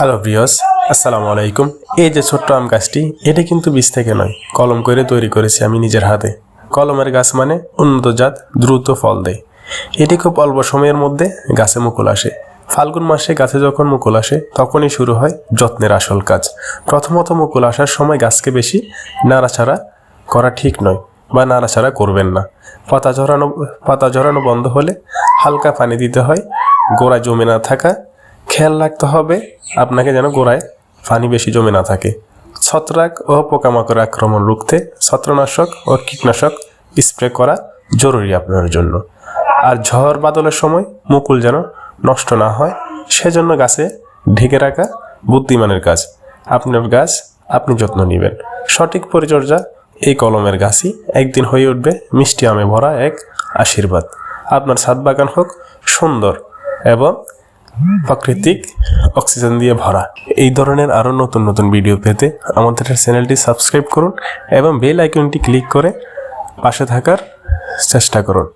Hello ব্রিয়স আসসালামু আলাইকুম এই যে ছোট্ট আম গাছটি, এটা কিন্তু বীজ থেকে নয়। কলম করে তৈরি করেছি আমি নিজের হাতে। কলমের গাছ মানে উন্নত জাত, দ্রুত ফল দেয়। এটি খুব অল্প সময়ের মধ্যে গাছে মুকুল আসে। ফাল্গুন মাসে গাছে যখন মুকুল আসে, তখনই শুরু হয় যত্নের আসল কাজ। প্রথমত মুকুল আসার সময় গাছকে বেশি নাড়াছাড়া করা ঠিক নয় বা নাড়াচাড়া করবেন না। পাতা ঝরানো পাতা ঝরানো বন্ধ হলে হালকা পানি দিতে হয়। গোড়া জমে না থাকা খেয়াল রাখতে হবে আপনাকে যেন গোড়ায় পানি বেশি জমে না থাকে। ছত্রাক ও পোকামাকড় আক্রমণ রুখতে ছত্রনাশক ও কীটনাশক স্প্রে করা জরুরি আপনার জন্য। আর ঝড় বাদলের সময় মুকুল যেন নষ্ট না হয়, সেজন্য গাছে ঢেকে রাখা বুদ্ধিমানের কাজ আপনার গাছ আপনি যত্ন নেবেন। সঠিক পরিচর্যা এই কলমের গাছই একদিন হয়ে উঠবে মিষ্টি আমে ভরা এক আশীর্বাদ। আপনার ছাদ বাগান হোক সুন্দর এবং প্রাকৃতিক অক্সিজেন দিয়ে ভরা। এই ধরনের আরও নতুন নতুন ভিডিও পেতে আমাদের চ্যানেলটি সাবস্ক্রাইব করুন এবং বেল আইকনটি ক্লিক করে পাশে থাকার চেষ্টা করুন।